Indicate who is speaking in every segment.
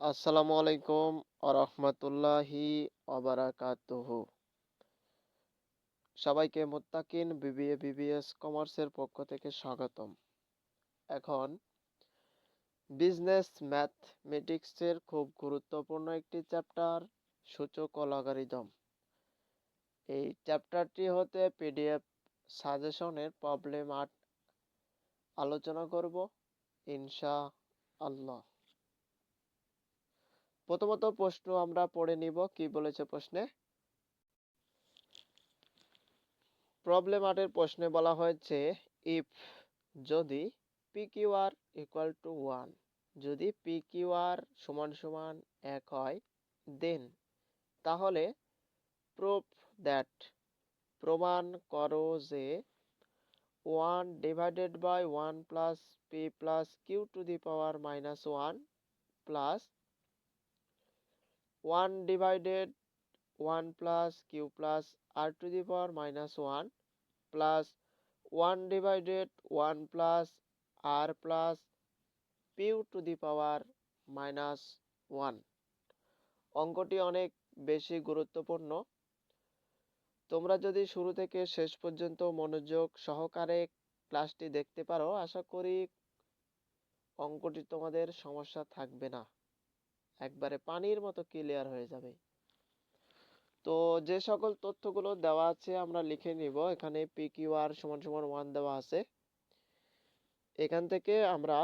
Speaker 1: আসসালামু আলাইকুম আরহামতুল্লাহি অবারাকাতুহু সবাইকে মুত্তাকিন বিবিএ বিবিএস কমার্সের পক্ষ থেকে স্বাগতম। এখন বিজনেস ম্যাথমেটিক্সের খুব গুরুত্বপূর্ণ একটি চ্যাপ্টার, সূচক লগারিদম এই চ্যাপ্টারটি হতে পিডিএফ সাজেশনের প্রবলেম আট আলোচনা করব ইনশা আল্লাহ প্রথমত প্রশ্ন আমরা পড়ে নিব, কি বলেছে প্রশ্নে? প্রবলেম আটের প্রশ্নে বলা হয়েছে ইফ যদি P Q R equal to one যদি পি কিউ আর সমান সমান এক হয় দেন তাহলে প্রুফ দ্যাট প্রমাণ করো যে one divided by one plus P plus Q to the power minus one plus 1 divided 1 plus q plus r to the power minus 1 plus 1 divided 1 plus r plus p to the power minus 1 অঙ্কটি অনেক বেশি গুরুত্বপূর্ণ। তোমরা যদি শুরু থেকে শেষ পর্যন্ত মনোযোগ সহকারে ক্লাসটি দেখতে পারো, আশা করি অঙ্কটি তোমাদের সমস্যা থাকবে না। একবারে পানির মতো ক্লিয়ার হয়ে যাবে। তো যে সকল তথ্যগুলো দেওয়া আছে আমরা লিখে নিব। এখানে পি কিউ আর সমান সমান ওয়ান দেওয়া আছে। এখান থেকে আমরা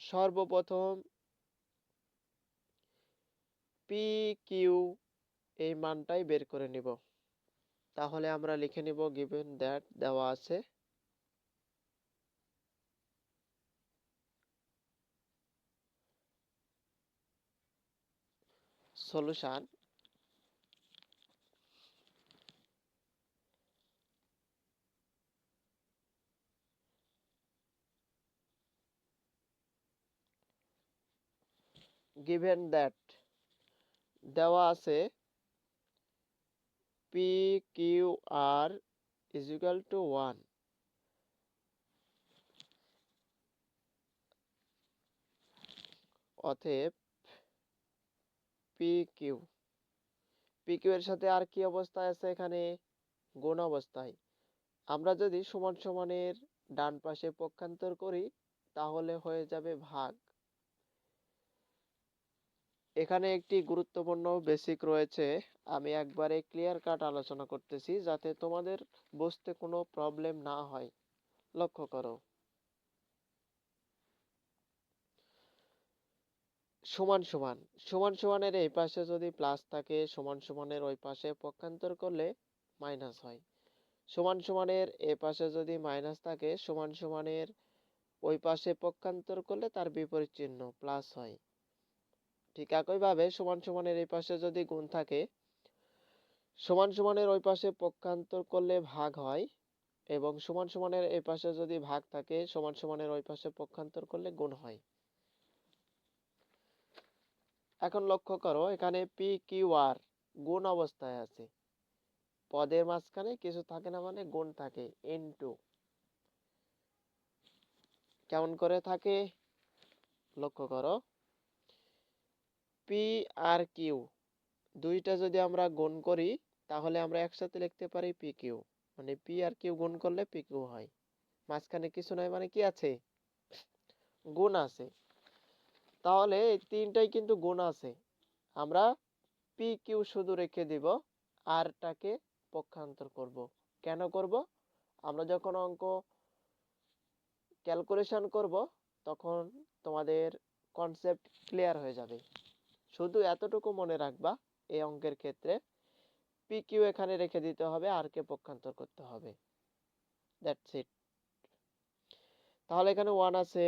Speaker 1: সর্বপ্রথম পি কিউ এই মানটাই বের করে নিব। তাহলে আমরা লিখে নিব গিভেন দ্যাট দেওয়া আছে। Solution given that দেওয়া আছে P Q R is equal to 1 অতএব পি কিউ পি কিউ এর সাথে আর কি অবস্থায় আছে এখানে? গুণ অবস্থায়। আমরা যদি সমান সমানের ডান পাশে পক্ষান্তর করি, তাহলে হয়ে যাবে ভাগ। এখানে একটি গুরুত্বপূর্ণ বেসিক রয়েছে। আমি একবারে ক্লিয়ার কাট আলোচনা করতেছি, যাতে তোমাদের বুঝতে কোনো প্রবলেম না হয়। লক্ষ্য করো। সমান সমান। সমান, সমানের এই পাশে যদি প্লাস থাকে, সমান, সমানের ওই পাশে পক্ষান্তর করলে মাইনাস হয়। সমান, সমানের এ পাশে যদি মাইনাস থাকে, সমান, সমানের ওই পাশে পক্ষান্তর করলে তার বিপরীত চিহ্ন প্লাস হয়। ঠিক একইভাবে সমান, সমানের এই পাশে যদি গুণ থাকে, সমান, সমানের ওই পাশে পক্ষান্তর করলে ভাগ হয় এবং সমান, সমানের এই পাশে যদি ভাগ থাকে, সমান, সমানের ওই পাশে পক্ষান্তর করলে গুণ হয়। এখন লক্ষ্য করো, এখানে পি কিউ আর গুণ অবস্থায় আছে। পদের মাঝখানে কিছু থাকে না মানে গুণ থাকে ইনটু কেমন করে থাকে? লক্ষ্য করো। পি আর কিউ দুইটা যদি আমরা গুণ করি, তাহলে আমরা একসাথে লিখতে পারি পি কিউ মানে পি আর কিউ গুণ করলে পি কিউ হয়। মাঝখানে কিছু নাই মানে কি আছে? গুণ আছে। তাহলে এই তিনটাই কিন্তু গুণ আছে। আমরা পি কিউ শুধু রেখে দিব আরটাকে পক্ষান্তর করব। কেন করব? আমরা যখন অঙ্ক ক্যালকুলেশন করব, তখন তোমাদের কনসেপ্ট ক্লিয়ার হয়ে যাবে। শুধু এতটুকু মনে রাখবা এই অঙ্কের ক্ষেত্রে। পি কিউ এখানে রেখে দিতে হবে আর কে পক্ষান্তর করতে হবে। দ্যাটস ইট তাহলে এখানে ওয়ান আছে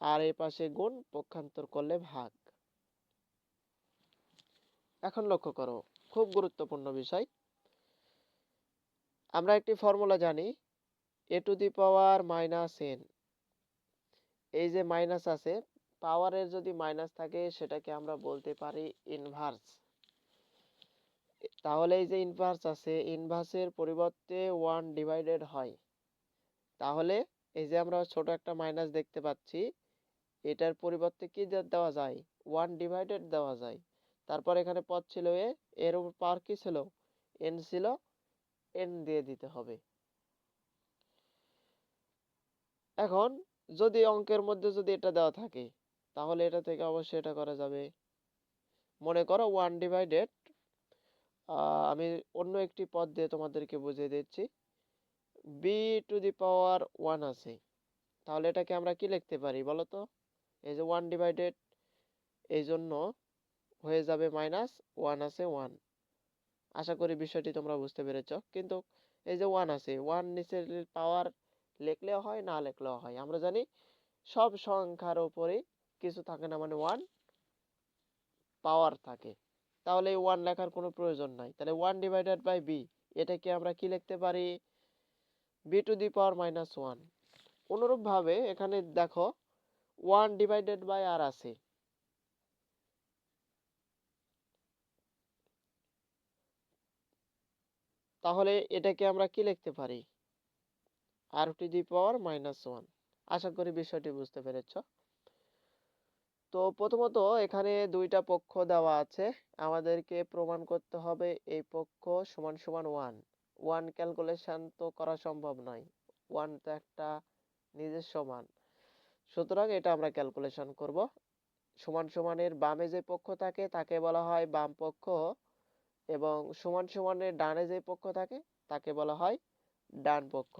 Speaker 1: আর এই পাশে গুণ পক্ষান্তর করলে ভাগ। এখন লক্ষ্য করো, খুব গুরুত্বপূর্ণ বিষয়। আমরা একটি ফর্মুলা জানি A to the power minus N এই যে মাইনাস আছে পাওয়ারের যদি মাইনাস থাকে, সেটাকে আমরা বলতে পারি ইনভার্স তাহলে এই যে ইনভার্স আছে ইনভার্সের পরিবর্তে ওয়ান ডিভাইডেড হয়। তাহলে এই যে আমরা ছোট একটা মাইনাস দেখতে পাচ্ছি এটার পরিবর্তে কি দেওয়া যায়? ওয়ান ডিভাইডেড দেওয়া যায়। তারপর এখানে পদ ছিল এ, এর উপর পাওয়ার কি ছিল? এন ছিল এন দিয়ে দিতে হবে। এখন যদি অঙ্কের মধ্যে যদি এটা দেওয়া থাকে, তাহলে এটা থেকে অবশ্যই এটা করা যাবে। মনে করো ওয়ান ডিভাইডেড আমি অন্য একটি পদ দিয়ে তোমাদেরকে বুঝিয়ে দিচ্ছি। B to the power one আছে। তাহলে এটাকে আমরা কি লিখতে পারি বলো তো? এই যে ওয়ান ডিভাইডেড এই জন্য হয়ে যাবে মাইনাস ওয়ান আছে ওয়ান আশা করি বিষয়টি তোমরা বুঝতে পেরেছ। কিন্তু এই যে ওয়ান আছে ওয়ান নিচের পাওয়ার লিখলেও হয়, না লিখলেও হয়। আমরা জানি সব সংখ্যার উপরে কিছু থাকে না মানে ওয়ান পাওয়ার থাকে। তাহলে এই ওয়ান লেখার কোনো প্রয়োজন নাই। তাহলে ওয়ান ডিভাইডেড বাই বি এটাকে আমরা কি লিখতে পারি? B to the power minus one অনুরূপভাবে এখানে দেখো ওয়ান ডিভাইডেড বাই আর আছে। তাহলে এটাকে আমরা কি লিখতে পারি? R to the power minus one আশা করি বিষয়টি বুঝতে পেরেছ। তো প্রথমত এখানে দুইটা পক্ষ দেওয়া আছে। আমাদেরকে প্রমাণ করতে হবে এই পক্ষ সমান সমান ওয়ান ওয়ান ক্যালকুলেশন তো করা সম্ভব নয়। ওয়ান তো একটা নিজের সমান সুতরাং এটা আমরা ক্যালকুলেশন করব। সমান সমানের বামে যে পক্ষ থাকে, তাকে বলা হয় বাম পক্ষ এবং সমান সমানের ডানে যে পক্ষ থাকে, তাকে বলা হয় ডান পক্ষ।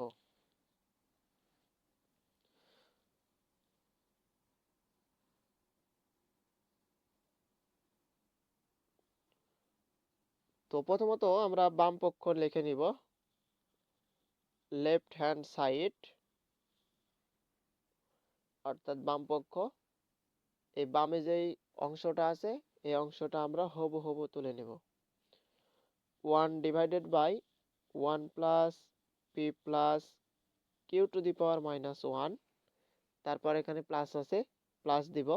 Speaker 1: তো প্রথমত আমরা বাম পক্ষ লিখে নিব। লেফট হ্যান্ড সাইড অর্থাৎ বাম পক্ষ, এই বামে যেই অংশটা আছে, এই অংশটা আমরা হবু হবু তুলে নেব। One divided by one plus P plus Q to the power minus one. তারপর এখানে প্লাস আছে, প্লাস দিব।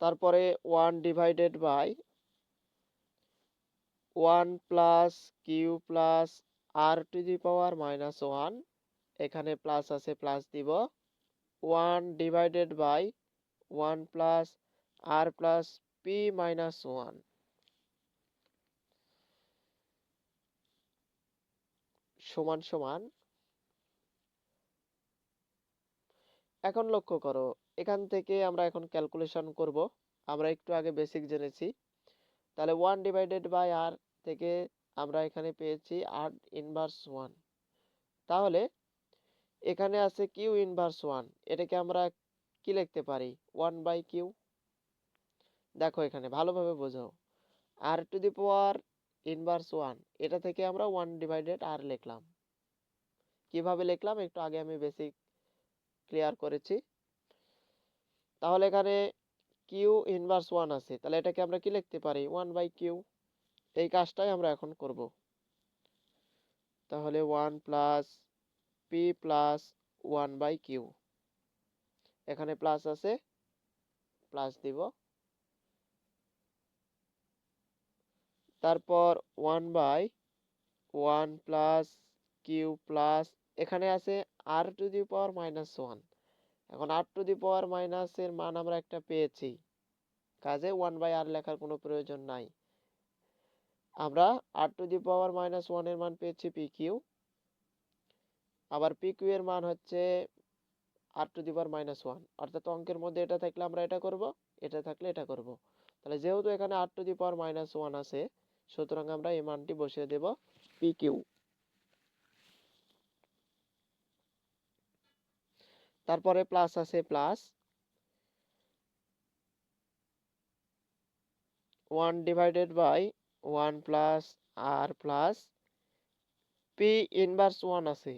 Speaker 1: তারপরে one divided by one plus Q plus R to the power minus one. এখানে প্লাস আছে, প্লাস দিব। One divided by one plus R plus P minus one. সমান সমান। এখন লক্ষ্য করো, এখান থেকে আমরা এখন ক্যালকুলেশন করব। আমরা একটু আগে বেসিক জেনেছি। তাহলে ওয়ান ডিভাইডেড বাই আর থেকে আমরা এখানে পেয়েছি আর ইনভার্স ওয়ান তাহলে এখানে আছে কিউ ইনভার্স ওয়ান এটাকে আমরা কি লিখতে পারি? ওয়ান বাই কিউ দেখো এখানে, ভালোভাবে বোঝো R to the power inverse one এটা থেকে আমরা ওয়ান ডিভাইডেড আর লিখলাম। কীভাবে লিখলাম? একটু আগে আমি বেসিক ক্লিয়ার করেছি। তাহলে এখানে কিউ ইনভার্স ওয়ান আছে। তাহলে এটাকে আমরা কি লিখতে পারি? ওয়ান বাই কিউ এই কাজটাই আমরা এখন করব। তাহলে one plus P plus one by Q এখানে প্লাস আছে প্লাস দিব। তারপর one by one plus Q plus এখানে আছে R to the power minus one এখন আর টু দি পাওয়ার মাইনাসের মান আমরা একটা পেয়েছি। কাজে ওয়ান বাই আর লেখার কোনো প্রয়োজন নাই। আমরা আর টু দি পাওয়ার মাইনাস ওয়ানের মান পেয়েছি পি কিউ আবার পি কিউ এর মান হচ্ছে R to the power minus one অর্থাৎ অঙ্কের মধ্যে এটা থাকলে আমরা এটা করব, এটা থাকলে এটা করব। তাহলে যেহেতু এখানে R to the power minus one আছে, সুতরাং আমরা এই মানটি বসিয়ে দেব পি কিউ তারপরে প্লাস আছে plus one divided by one plus R plus P inverse one আছে।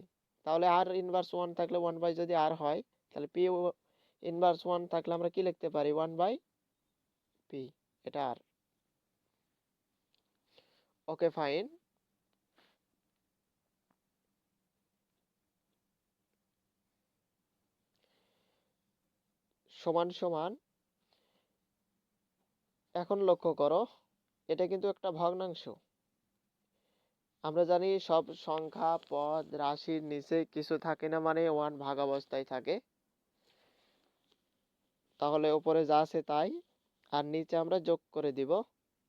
Speaker 1: তাহলে আর ইনভার্স ওয়ান থাকলে ওয়ান বাই যদি আর হয়, তাহলে পি ইনভার্স ওয়ান থাকলে আমরা কি লিখতে পারি? ওয়ান বাই পি এটা আর ওকে ফাইন সমান সমান, এখন লক্ষ্য করো, এটা কিন্তু একটা ভগ্নাংশ। আমরা জানি সব সংখ্যা, পদ, রাশির নিচে কিছু থাকে না মানে ওয়ান ভাগ অবস্থায় থাকে। তাহলে উপরে যা আছে তাই, আর নিচে আমরা যোগ করে দিব।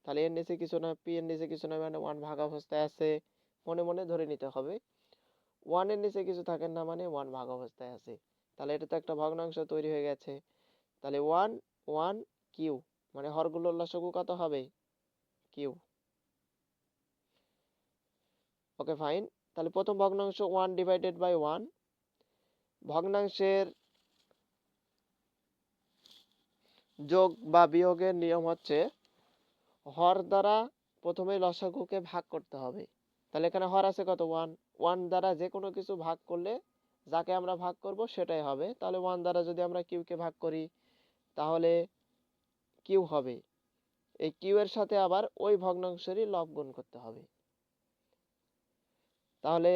Speaker 1: তাহলে এর নিচে কিছু না পি এর নিচে কিছু না মানে ওয়ান ভাগ অবস্থায় আছে, মনে মনে ধরে নিতে হবে। ওয়ানের নিচে কিছু থাকে না মানে ওয়ান ভাগ অবস্থায় আছে। তাহলে এটা তো একটা ভগ্নাংশ তৈরি হয়ে গেছে। তাহলে ওয়ান ওয়ান কিউ মানে হরগুলোর লসাগু কত হবে? কিউ ওকে ফাইন তাহলে প্রথম ভগ্নাংশ ওয়ান ডিভাইডেড বাই ওয়ান ভগ্নাংশের যোগ বা বিয়োগের নিয়ম হচ্ছে হর দ্বারা প্রথমে লসাগুকে ভাগ করতে হবে। তাহলে এখানে হর আছে কত? ওয়ান ওয়ান দ্বারা যে কোনো কিছু ভাগ করলে যাকে আমরা ভাগ করব সেটাই হবে। তাহলে ওয়ান দ্বারা যদি আমরা কিউকে ভাগ করি তাহলে কিউ হবে। এই কিউ এর সাথে আবার ওই ভগ্নাংশেরই লব গুণ করতে হবে। তাহলে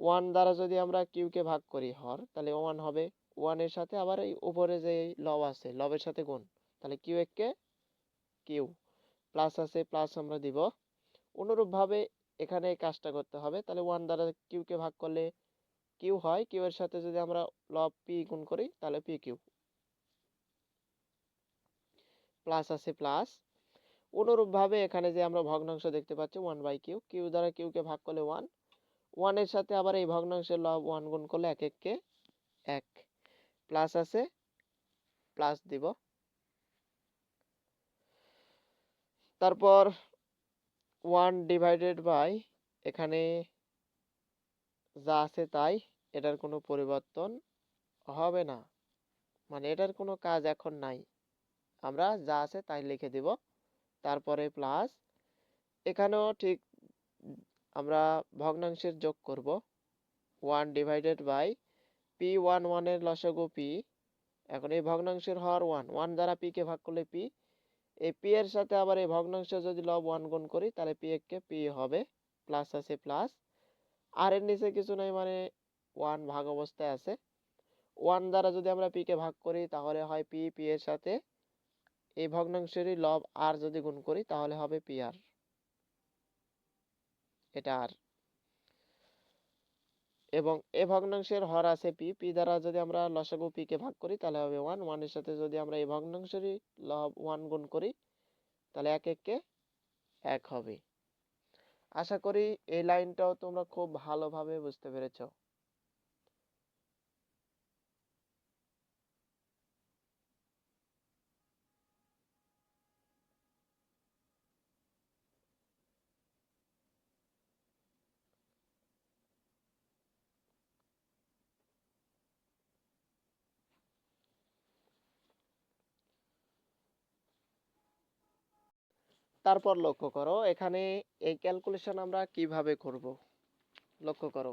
Speaker 1: ওয়ান দ্বারা যদি আমরা কিউকে ভাগ করি হর, তাহলে ওয়ান হবে। ওয়ানের সাথে আবার এই উপরে যে লব আছে, লবের সাথে গুণ, তাহলে কিউ একে কিউ। প্লাস আছে, প্লাস আমরা দিব। অনুরূপভাবে এখানে এই কাজটা করতে হবে। তাহলে ওয়ান দ্বারা কিউকে ভাগ করলে কিউ হয়। কিউ এর সাথে যদি আমরা লব পি গুণ করি, তাহলে পি কিউ। প্লাস আছে প্লাস অনুরূপভাবে এখানে যে আমরা ভগ্নাংশ দেখতে পাচ্ছি ওয়ান বাই কিউ কিউ দ্বারা কিউকে ভাগ করলে ওয়ান ওয়ানের সাথে আবার এই ভগ্নাংশের লব ওয়ান গুণ করলে এক এককে এক। প্লাস আছে প্লাস দিব। তারপর ওয়ান ডিভাইডেড বাই এখানে যা আছে তাই, এটার কোনো পরিবর্তন হবে না। মানে এটার কোনো কাজ এখন নাই। আমরা যা আছে তাই লিখে দিব। তারপরে প্লাস এখানেও ঠিক আমরা ভগ্নাংশের যোগ করব। One divided by P one ওয়ানের লসাগু পি এখন এই ভগ্নাংশের হর ওয়ান ওয়ান দ্বারা পি কে ভাগ করলে পি এই পি এর সাথে আবার এই ভগ্নাংশ যদি লব ওয়ান গুণ করি, তাহলে পি কে পি হবে। প্লাস আছে প্লাস আর এর নিচে কিছু নাই মানে ওয়ান ভাগ অবস্থায় আছে। ওয়ান দ্বারা যদি আমরা পি কে ভাগ করি, তাহলে হয় পি পি এর সাথে এই ভগ্নাংশেরই লব আর যদি গুণ করি, তাহলে হবে পি আর এটা আর এবং এ ভগ্নাংশের হর আছে পি পি দ্বারা যদি আমরা লসাগু পি কে ভাগ করি, তাহলে হবে ওয়ান ওয়ানের সাথে যদি আমরা এই ভগ্নাংশেরই লব ওয়ান গুণ করি, তাহলে এক এককে এক হবে। আশা করি এই লাইনটাও তোমরা খুব ভালোভাবে বুঝতে পেরেছ। তারপর লক্ষ্য করো, এখানে এই ক্যালকুলেশন আমরা কীভাবে করব? লক্ষ্য করো।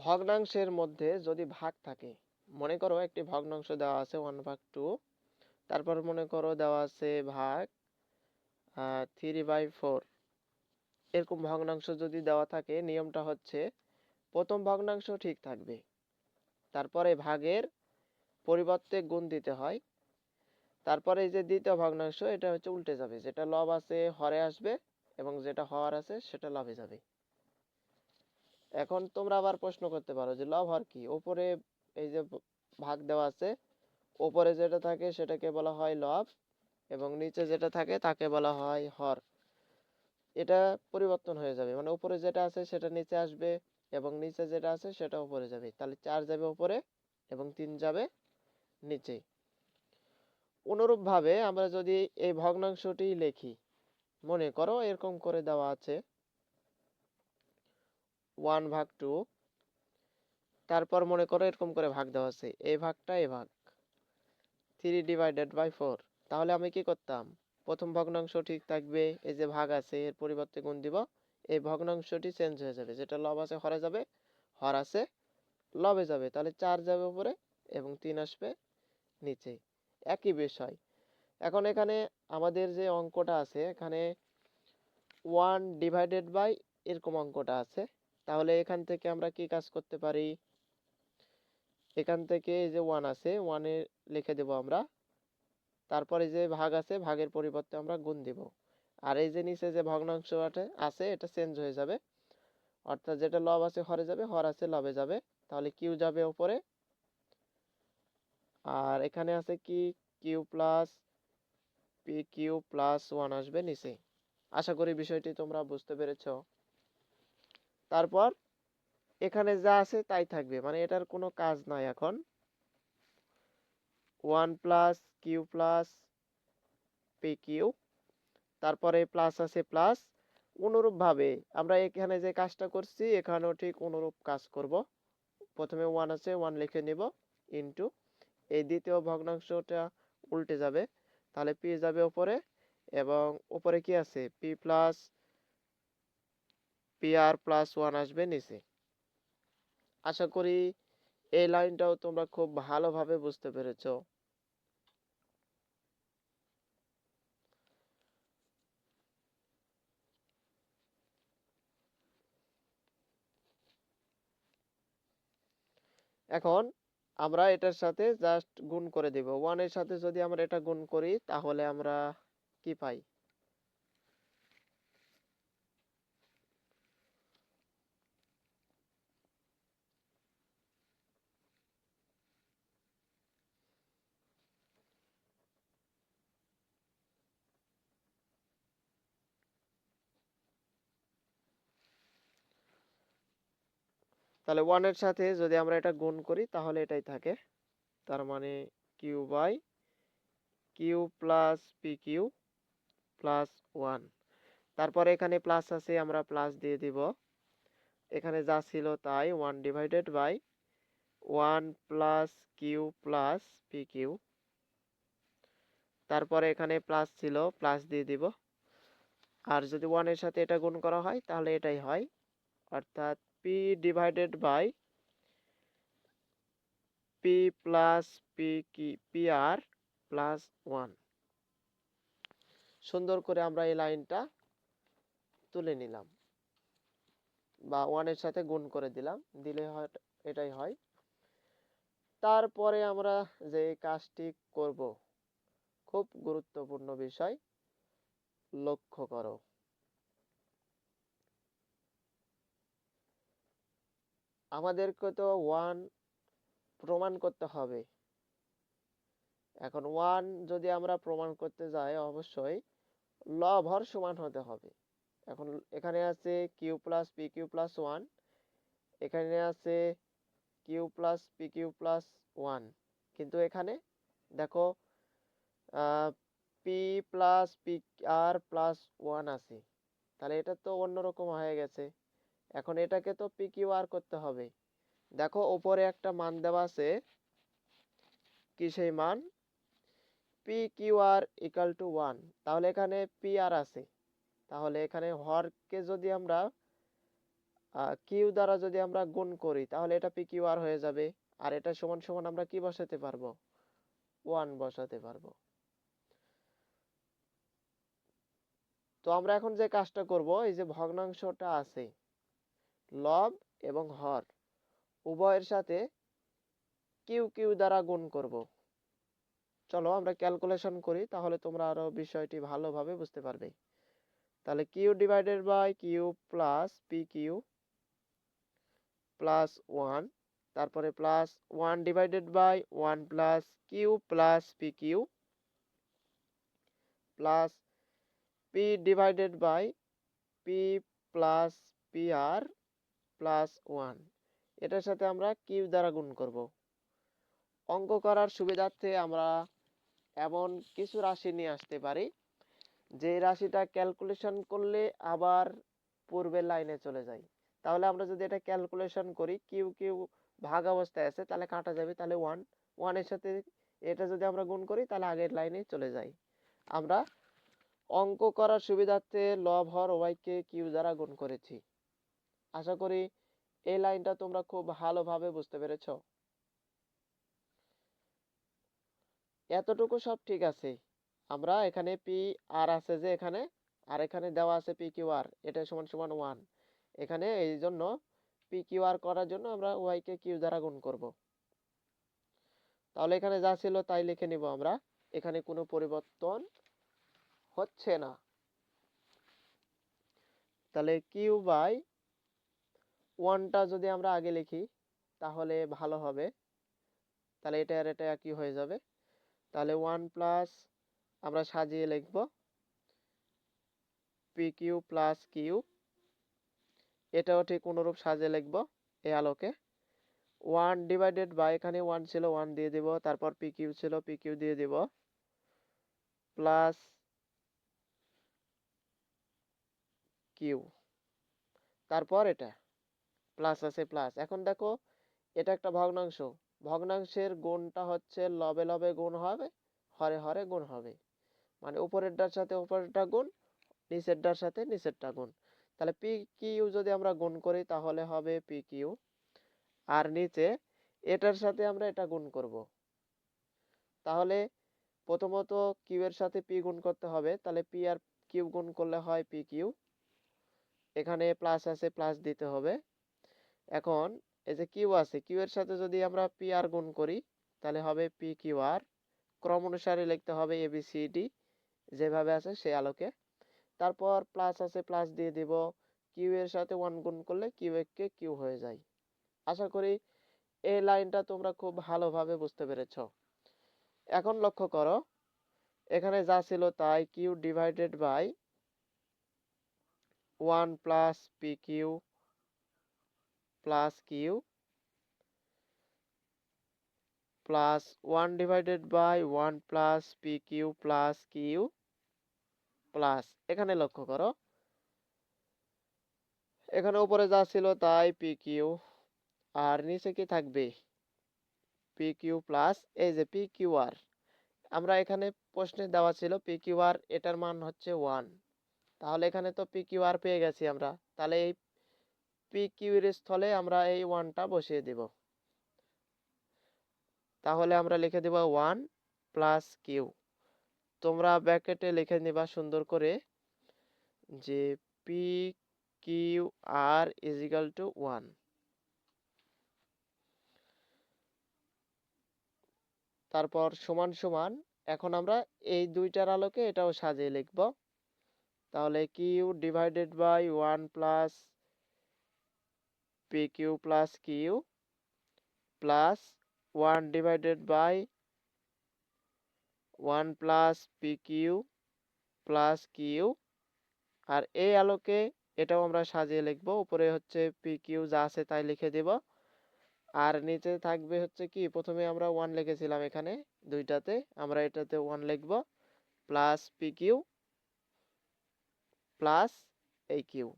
Speaker 1: ভগ্নাংশের মধ্যে যদি ভাগ থাকে, মনে করো একটি ভগ্নাংশ দেওয়া আছে ওয়ান ভাগ টু তারপর মনে করো দেওয়া আছে ভাগ থ্রি বাই ফোর এরকম ভগ্নাংশ যদি দেওয়া থাকে, নিয়মটা হচ্ছে প্রথম ভগ্নাংশ ঠিক থাকবে, তারপরে ভাগের পরিবর্তে গুণ দিতে হয় তারপরে এই যে দ্বিতীয় ভগ্নাংশ, এটা হচ্ছে উল্টে যাবে। যেটা লব আছে, হরে আসবে এবং যেটা হর আছে, সেটা লবে যাবে। এখন তোমরা আবার প্রশ্ন করতে পারো যে লব হর কি? উপরে এই যে ভাগ দেওয়া আছে, ওপরে যেটা থাকে সেটাকে বলা হয় লব এবং নিচে যেটা থাকে তাকে বলা হয় হর। এটা পরিবর্তন হয়ে যাবে। মানে উপরে যেটা আছে সেটা নিচে আসবে এবং নিচে যেটা আছে সেটা উপরে যাবে। তাহলে চার যাবে উপরে এবং তিন যাবে নিচে অনুরূপভাবে আমরা যদি এই ভগ্নাংশটি লিখি, মনে করো এরকম করে দেওয়া আছে ওয়ান ভাগ টু তারপর মনে করো এরকম করে ভাগ দেওয়া আছে, এই ভাগটা এই ভাগ থ্রি ডিভাইডেড বাই ফোর তাহলে আমি কি করতাম? প্রথম ভগ্নাংশ ঠিক থাকবে, এই যে ভাগ আছে, এর পরিবর্তে গুণ দিব, এই ভগ্নাংশটি চেঞ্জ হয়ে যাবে, যেটা লব আছে হরে যাবে, হর আছে, লবে যাবে, তাহলে চার যাবে উপরে এবং তিন আসবে নিচে। একই বিষয়। এখন এখানে আমাদের যে অঙ্কটা আছে, এখানে ওয়ান ডিভাইডেড বাই এরকম অঙ্কটা আছে। তাহলে এখান থেকে আমরা কি কাজ করতে পারি? এখান থেকে এই যে ওয়ান আছে ওয়ানে লিখে দেব আমরা। তারপরে যে ভাগ আছে, ভাগের পরিবর্তে আমরা গুণ দেব। আর এই যে নিচে যে ভগ্নাংশ আছে- এটা চেঞ্জ হয়ে যাবে। অর্থাৎ যেটা লব আছে, হরে যাবে, হর আছে, লবে যাবে। তাহলে কিউ যাবে ওপরে আর এখানে আছে কি? Q plus P Q plus one আসবে নিচে। আশা করি বিষয়টি তোমরা বুঝতে পেরেছ। তারপর এখানে যা আছে তাই থাকবে। মানে এটার কোনো কাজ নাই এখন। One plus Q plus P Q তারপরে প্লাস আছে প্লাস অনুরূপভাবে আমরা এখানে যে কাজটা করছি, এখানেও ঠিক অনুরূপ কাজ করব। প্রথমে ওয়ান আছে ওয়ান লিখে নিব ইনটু এই দ্বিতীয় ভগ্নাংশটা উল্টে যাবে। তাহলে পি যাবে উপরে এবং উপরে কি আছে? P plus P R plus one আসবে নিচে। আশা করি এই লাইনটাও তোমরা খুব ভালোভাবে বুঝতে পেরেছ। এখন আমরা এটার সাথে জাস্ট গুণ করে দেব। ওয়ানের সাথে যদি আমরা এটা গুণ করি, তাহলে আমরা কি পাই? তাহলে ওয়ানের সাথে যদি আমরা এটা গুণ করি, তাহলে এটাই থাকে। তার মানে Q by Q plus P Q plus one তারপরে এখানে প্লাস আছে, আমরা প্লাস দিয়ে দিব। এখানে যা ছিল তাই one divided by one plus Q plus P Q তারপরে এখানে প্লাস ছিল প্লাস দিয়ে দিব। আর যদি ওয়ানের সাথে এটা গুণ করা হয়, তাহলে এটাই হয়। অর্থাৎ P divided by P plus P কি পি আর প্লাস ওয়ান সুন্দর করে আমরা এই লাইনটা তুলে নিলাম। বা ওয়ানের সাথে গুণ করে দিলাম, দিলে হয়, এটাই হয়। তারপরে আমরা যে কাজটি করব, খুব গুরুত্বপূর্ণ বিষয়, লক্ষ্য করো। আমাদেরকে তো ওয়ান প্রমাণ করতে হবে। এখন ওয়ান যদি আমরা প্রমাণ করতে যাই, অবশ্যই লব হর সমান হতে হবে। এখন এখানে আছে Q plus P Q plus one এখানে আছে Q plus P Q plus one কিন্তু এখানে দেখো P plus P R plus one আছে। তাহলে এটা তো অন্যরকম হয়ে গেছে। এখন এটাকে তো পি করতে হবে। দেখো, ওপরে একটা মান দেওয়া আছে। কি সেই মান? P Q R equal to one তাহলে এখানে পি আর আছে। তাহলে এখানে হরকে যদি আমরা কিউ দ্বারা যদি আমরা গুণ করি, তাহলে এটা পি কিউ হয়ে যাবে। আর এটা সমান সমান আমরা কি বসাতে পারব? ওয়ান বসাতে পারব। তো আমরা এখন যে কাজটা করব, এই যে ভগ্নাংশটা আছে লব এবং হর। উভয়ের সাথে কিউ কিউ দ্বারা গুণ করব। চলো আমরা ক্যালকুলেশন করি, তাহলে তোমরা আরও বিষয়টি ভালোভাবে বুঝতে পারবে। তাহলে Q divided by Q plus P Q plus one তারপরে plus one divided by one plus Q plus P Q plus P divided by P plus P R plus one এটার সাথে আমরা কিউ দ্বারা গুণ করব। অঙ্ক করার সুবিধার্থে আমরা এমন কিছু রাশি নিয়ে আসতে পারি, যে রাশিটা ক্যালকুলেশন করলে আবার পূর্বের লাইনে চলে যায়। তাহলে আমরা যদি এটা ক্যালকুলেশন করি, কিউ কিউ ভাগ অবস্থায় আছে, তাহলে কাটা যাবে, তাহলে ওয়ান ওয়ানের সাথে এটা যদি আমরা গুণ করি, তাহলে আগের লাইনে চলে যাই আমরা অঙ্ক করার সুবিধার্থে লব হর ওয়াইকে কিউ দ্বারা গুণ করেছি। আশা করি এই লাইনটা তোমরা খুব ভালোভাবে বুঝতে পেরেছ। এতটুকু সব ঠিক আছে। আমরা এখানে পি আর আছে যে এখানে, আর এখানে দেওয়া আছে পি কিউ আর এটা সমান সমান ওয়ান এখানে এই জন্য পি কিউ আর করার জন্য আমরা ওয়াই কে কিউ দ্বারা গুণ করব। তাহলে এখানে যা ছিল তাই লিখে নিব আমরা। এখানে কোনো পরিবর্তন হচ্ছে না। তাহলে কিউ বাই ওয়ানটা যদি আমরা আগে লিখি, তাহলে ভালো হবে। তাহলে এটা আর এটা একই হয়ে যাবে। তাহলে ওয়ান প্লাস আমরা সাজিয়ে লিখব। পি কিউ প্লাস কিউ এটাও ঠিক অনুরূপ সাজিয়ে লিখব এই আলোকে। ওয়ান ডিভাইডেড বাই এখানে ওয়ান ছিল ওয়ান দিয়ে দিব। তারপর পি কিউ ছিল পি কিউ দিয়ে দিব। প্লাস কিউ তারপর এটা। প্লাস আছে প্লাস এখন দেখো, এটা একটা ভগ্নাংশ। ভগ্নাংশের গুণটা হচ্ছে লবে লবে গুণ হবে, হরে হরে গুণ হবে। মানে উপরেরটার সাথে উপরেরটা গুণ, নিচেরটার সাথে নিচেরটা গুণ। তাহলে পি কিউ যদি আমরা গুণ করি তাহলে হবে পি কিউ আর নিচে এটার সাথে আমরা এটা গুণ করব। তাহলে প্রথমত কিউ এর সাথে পি গুণ করতে হবে, তাহলে পি আর কিউ গুণ করলে হয় পি কিউ এখানে প্লাস আছে প্লাস দিতে হবে। এখন এই যে কিউ আছে, কিউ এর সাথে যদি আমরা পি আর গুণ করি, তাহলে হবে পি কিউ আর। ক্রম অনুসারে লিখতে হবে এ, বি, সি, ডি, যেভাবে আছে সেই আলোকে। তারপর প্লাস আছে প্লাস দিয়ে দিব। কিউ এর সাথে ওয়ান গুণ করলে কিউ কে কিউ হয়ে যায়। আশা করি এই লাইনটা তোমরা খুব ভালোভাবে বুঝতে পেরেছ। এখন লক্ষ্য করো, এখানে যা ছিল তাই Q divided by one plus P Q plus Q plus one divided by one plus P Q plus Q plus এখানে লক্ষ্য করো। এখানে উপরে যা ছিল তাই পি কিউ আর নিচে কি থাকবে? পি কিউ প্লাস এই যে পি কিউ আর আমরা এখানে প্রশ্নে দেওয়া ছিল পি কিউ আর এটার মান হচ্ছে ওয়ান তাহলে এখানে তো পি কিউ আর পেয়ে গেছি আমরা। তাহলে এই পি স্থলে আমরা এই ওয়ানটা বসিয়ে দিব। তাহলে আমরা লিখে দেব ওয়ান প্লাস কিউ তোমরা ব্র্যাকেটে লিখে নিবা সুন্দর করে যে P Q R is equal to one তারপর সমান সমান এখন আমরা এই দুইটার আলোকে এটাও সাজিয়ে লিখব। তাহলে Q divided by one plus P Q plus Q plus one divided by one plus P Q plus Q আর এই আলোকে এটাও আমরা সাজিয়ে লিখব। উপরে হচ্ছে পি কিউ যা আছে তাই লিখে দেব। আর নিচে থাকবে হচ্ছে কি, প্রথমে আমরা ওয়ান লিখেছিলাম এখানে, দুইটাতে। আমরা এটাতে ওয়ান লিখব প্লাস পি কিউ প্লাস এই কিউ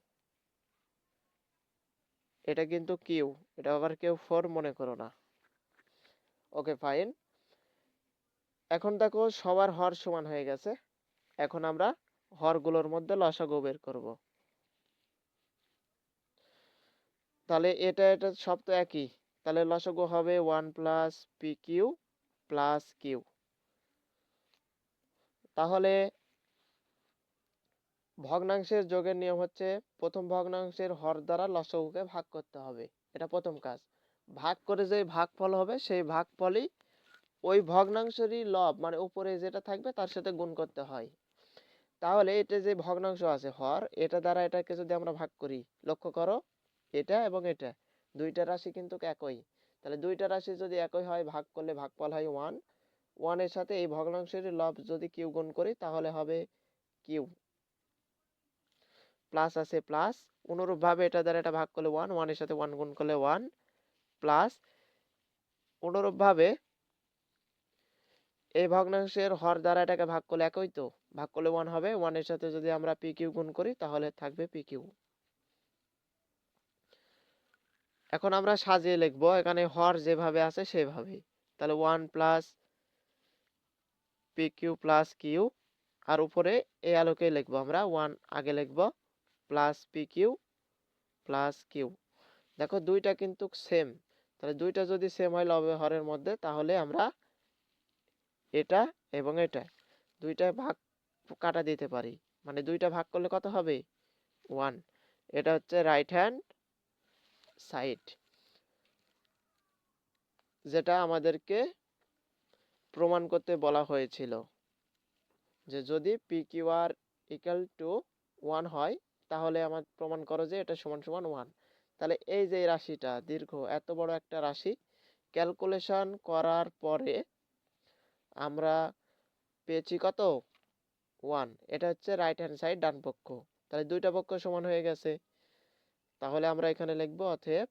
Speaker 1: এটা কিন্তু কিউ, এটা আবার কেউ ফোর মনে করো না। ওকে ফাইন এখন দেখো সবার হর সমান হয়ে গেছে। এখন আমরা হরগুলোর মধ্যে লসাগু বের করব। তাহলে এটা এটা সব তো একই। তাহলে লসাগু হবে one plus P Q plus Q তাহলে ভগ্নাংশের যোগের নিয়ম হচ্ছে প্রথম ভগ্নাংশের হর দ্বারা লসাগুকে ভাগ করতে হবে। এটা প্রথম কাজ। ভাগ করে যে ভাগফল হবে, সেই ভাগফলই ওই ভগ্নাংশেরই লব মানে উপরে যেটা থাকবে তার সাথে গুণ করতে হয়। তাহলে এটা যে ভগ্নাংশ আছে, হর, এটা দ্বারা এটাকে যদি আমরা ভাগ করি, লক্ষ্য করো, এটা এবং এটা, দুইটা রাশি কিন্তু একই। তাহলে দুইটা রাশি যদি একই হয়, ভাগ করলে ভাগফল হয় ওয়ান ওয়ানের সাথে এই ভগ্নাংশের লব যদি কিউ গুণ করি, তাহলে হবে কিউ প্লাস আছে প্লাস অনুরূপভাবে এটা দ্বারা এটা ভাগ করলে ওয়ান ওয়ানের সাথে ওয়ান গুণ করলে ওয়ান প্লাস অনুরূপভাবে এই ভগ্নাংশের হর দ্বারা এটাকে ভাগ করলে একই তো? ভাগ করলে ওয়ান হবে ওয়ানের সাথে যদি আমরা পি কিউ গুণ করি, তাহলে থাকবে পি কিউ এখন আমরা সাজিয়ে লিখব, এখানে হর যেভাবে আছে সেভাবে তাহলে one plus P Q plus Q আর উপরে এই আলোকে লিখব আমরা ওয়ান আগে লিখব। Plus P Q plus Q দেখো দুইটা কিন্তু সেম তাহলে দুইটা যদি সেম হয় লবে হরের মধ্যে, তাহলে আমরা এটা এবং এটা দুইটা ভাগ কাটা দিতে পারি। মানে দুইটা ভাগ করলে কত হবে? ওয়ান এটা হচ্ছে রাইট হ্যান্ড সাইড যেটা আমাদেরকে প্রমাণ করতে বলা হয়েছিল যে যদি P Q R equal to one হয় তাহলে আমার প্রমাণ করো যে এটা সমান সমান ওয়ান তাহলে এই যে রাশিটা, দীর্ঘ, এত বড় একটা রাশি ক্যালকুলেশন করার পরে আমরা পেয়েছি কত? ওয়ান এটা হচ্ছে রাইট হ্যান্ড সাইড ডান পক্ষ। তাহলে দুইটা পক্ষ সমান হয়ে গেছে। তাহলে আমরা এখানে লিখব অতএব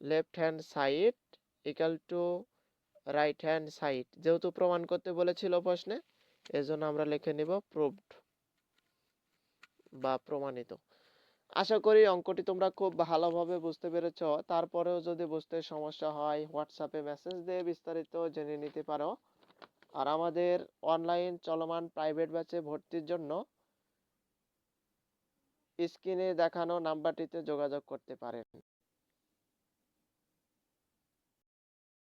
Speaker 1: left hand side equal to right hand side যেহেতু প্রমাণ করতে বলেছিল প্রশ্নে, এজন্য আমরা লিখে নিব প্রুভড বা প্রমাণিত। আশা করি অঙ্কটি তোমরা খুব ভালোভাবে বুঝতে পেরেছ। তারপরেও যদি বুঝতে সমস্যা হয় হোয়াটসঅ্যাপে মেসেজ দিয়ে বিস্তারিত জেনে নিতে পারো। আর আমাদের অনলাইন চলমান প্রাইভেট ব্যাচে ভর্তির জন্য স্ক্রিনে দেখানো নাম্বারটিতে যোগাযোগ করতে পারেন।